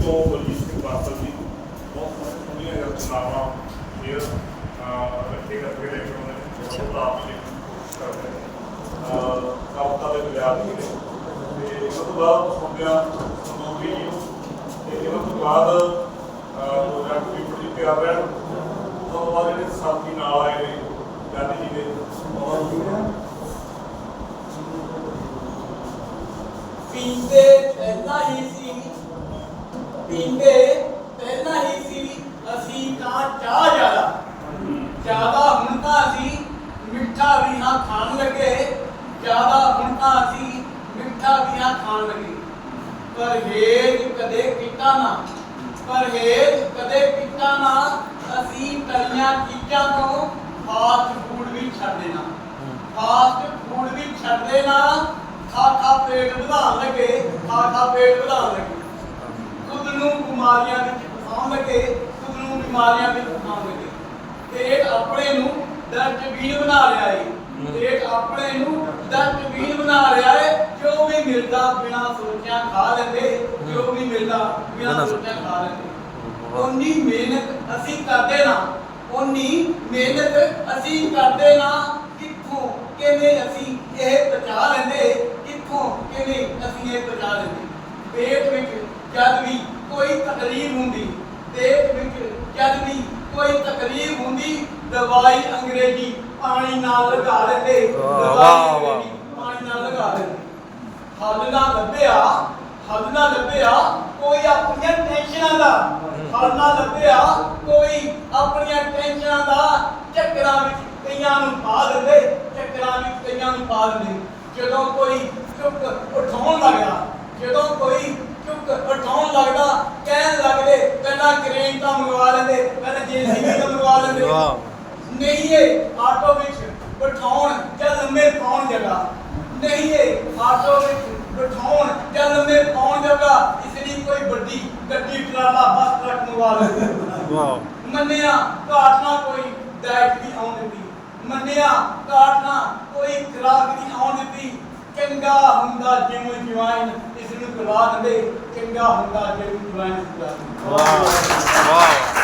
ਤੋਂ ਬਲਜੀਤ ਸਿੰਘ ਬਾਦਲ ਜੀ ਬਹੁਤ ਸੋਹਣੀਆਂ ਰਚਨਾਵਾਂ ਸ਼ੇਅਰ ਰੱਖੇ ਕਰਕੇ ਲੈ ਕੇ ਆਉਂਦੇ ਨੇ। ਬਹੁਤ ਆਪ ਜੀ ਕਰਦੇ ਨੇ। ਅਹ ਕਵਿਤਾ ਦੇ ਤੇ ਉਸ ਤੋਂ ਬਾਅਦ ਸੁਣਦਿਆਂ ਸੰਦੋਗੀ ਤੇ ਇਹਨਾਂ ਤੋਂ ਬਾਅਦ ਪ੍ਰੋਜੈਕਟ ਵੀ ਬੜੀ ਤਿਆਰ ਰਿਹਾ। ਉਸ ਤੋਂ ਬਾਅਦ ਜਿਹੜੇ ਸਾਥੀ ਨਾਲ ਆਏ ਨੇ, ਗਾਂਧੀ ਜੀ ਦੇ। ਉਹਨਾਂ ਪੀਂਦੇ ਪਹਿਲਾਂ ਹੀ ਸੀ। ਪੀਂਦੇ ਪਹਿਲਾਂ ਹੀ ਸੀ, ਅਸੀਂ ਤਾਂ ਚਾਹ ਜ਼ਿਆਦਾ। ਜ਼ਿਆਦਾ ਹੁਣ ਤਾਂ ਅਸੀਂ ਮਿੱਠਾ ਵੀ ਹਾਂ ਖਾਣ ਲੱਗੇ। ਜ਼ਿਆਦਾ ਹੁਣ ਤਾਂ ਅਸੀਂ ਮਿੱਠਾ ਵੀ ਹਾਂ ਖਾਣ ਲੱਗੇ। ਪਰਹੇਜ਼ ਕਦੇ ਕੀਤਾ ਨਾ। ਪਰਹੇਜ਼ ਕਦੇ ਕੀਤਾ ਨਾ, ਅਸੀਂ ਤਲੀਆਂ ਚੀਜ਼ਾਂ ਤੋਂ ਫਾਸਟ ਫੂਡ ਵੀ ਛੱਡ ਦੇਣਾ ਫਾਸਟ ਫੂਡ ਵੀ ਛੱਡ ਦੇਣਾ ਖਾ ਖਾ ਪੇਟ ਵਧਾਉਣ ਲੱਗੇ ਖਾ ਖਾ ਪੇਟ ਵਧਾਉਣ ਲੱਗੇ। ਬਿਮਾਰੀਆਂ ਵਿੱਚ ਫਸਾਉਣ ਲੱਗੇ ਖੁਦ ਨੂੰ ਬਿਮਾਰੀਆਂ ਵਿੱਚ ਫਸਾਉਣ ਲੱਗੇ ਪੇਟ ਆਪਣੇ ਨੂੰ ਡਸਟਬਿਨ ਬਣਾ ਲਿਆ ਏ। ਪੇਟ ਆਪਣੇ ਨੂੰ ਡਸਟਬਿਨ ਬਣਾ ਲਿਆ ਏ ਜੋ ਵੀ ਮਿਲਦਾ ਬਿਨਾ ਸੋਚਿਆ ਖਾ ਲੈਂਦੇ ਜੋ ਵੀ ਮਿਲਦਾ ਬਿਨਾ ਸੋਚਿਆ ਖਾ ਲੈਂਦੇ। ਉਨੀ ਮਿਹਨਤ ਅਸੀਂ ਕਰਦੇ ਨਾ ਉਨੀ ਮਿਹਨਤ ਅਸੀਂ ਕਰਦੇ ਨਾ ਕਿੱਥੋਂ ਕਿਵੇਂ ਅਸੀਂ ਇਹ ਬਚਾ ਲੈਂਦੇ ਕਿੱਥੋਂ ਕਿਵੇਂ ਅਸੀਂ ਇਹ ਬਚਾ ਲੈਂਦੇ। ਪੇਟ ਵਿੱਚ ਜਦ ਵੀ ਕੋਈ ਤਕਲੀਫ ਹੁੰਦੀ ਵਿੱਚ ਜਦ ਵੀ ਕੋਈ ਤਕਲੀਫ ਹੁੰਦੀ ਦਵਾਈ ਅੰਗਰੇਜ਼ੀ ਪਾਣੀ ਨਾਲ ਲਗਾ ਵਾਹ, ਵਾਹ। ਅੰਗਰੇਜ਼ੀ ਪਾਣੀ ਨਾਲ ਲਗਾ ਲੈਂਦੇ। ਹੱਲ ਨਾ ਲੱਭਿਆ ਹੱਲ ਨਾ ਲੱਭਿਆ ਕੋਈ ਆਪਣੀਆਂ ਟੈਨਸ਼ਨਾਂ ਦਾ। ਹੱਲ ਨਾ ਲੱਭਿਆ ਕੋਈ ਆਪਣੀਆਂ ਟੈਨਸ਼ਨਾਂ ਦਾ ਚੱਕਰਾਂ ਵਿੱਚ ਕਈਆਂ ਨੂੰ ਪਾ ਦਿੰਦੇ ਚੱਕਰਾਂ ਵਿੱਚ ਕਈਆਂ ਨੂੰ ਪਾ ਦਿੰਦੇ। ਜਦੋਂ ਕੋਈ ਚੁੱਕ ਉਠਾਉਣ ਲੱਗਦਾ ਜਦੋਂ ਕੋਈ ਉਠਾਉਣ ਲੱਗਦਾ ਕਹਿਣ ਲੱਗਦੇ ਪਹਿਲਾਂ ਕ੍ਰੇਨ ਤਾਂ ਮੰਗਵਾ ਲੈਂਦੇ ਪਹਿਲਾਂ ਜੀਸੀਬੀ ਤਾਂ ਮੰਗਵਾ ਲੈਂਦੇ। ਨਹੀਂ ਇਹ ਆਟੋ ਵਿੱਚ ਬਿਠਾਉਣ ਜਾਂ ਲੰਮੇ ਪਾਉਣ ਜਗ੍ਹਾ। ਨਹੀਂ ਇਹ ਆਟੋ ਵਿੱਚ ਬਿਠਾਉਣ ਜਾਂ ਲੰਮੇ ਪਾਉਣ ਜਗ੍ਹਾ ਇਸ ਲਈ ਕੋਈ ਵੱਡੀ ਗੱਡੀ ਟਰਾਲਾ ਬੱਸ ਟਰੱਕ ਮੰਗਵਾ ਲੈਂਦੇ। ਵਾਹ। ਮੰਨਿਆ ਘਾਟ ਨਾ ਕੋਈ ਡਾਇਟ ਦੀ ਆਉਣ ਦਿੱਤੀ। ਮੰਨਿਆ ਘਾਟ ਨਾ ਕੋਈ ਖੁਰਾਕ ਦੀ ਆਉਣ ਦਿੱਤੀ। ਚੰਗਾ ਹੁੰਦਾ ਜਿਮ ਜਵਾਈਨ ਇਸ ਦਿੰਦੇ ਚੰਗਾ ਹੁੰਦਾ ਜਿਮ ਜਵਾਈਨ ਇਸ ਵਾਹ ਵਾਹ।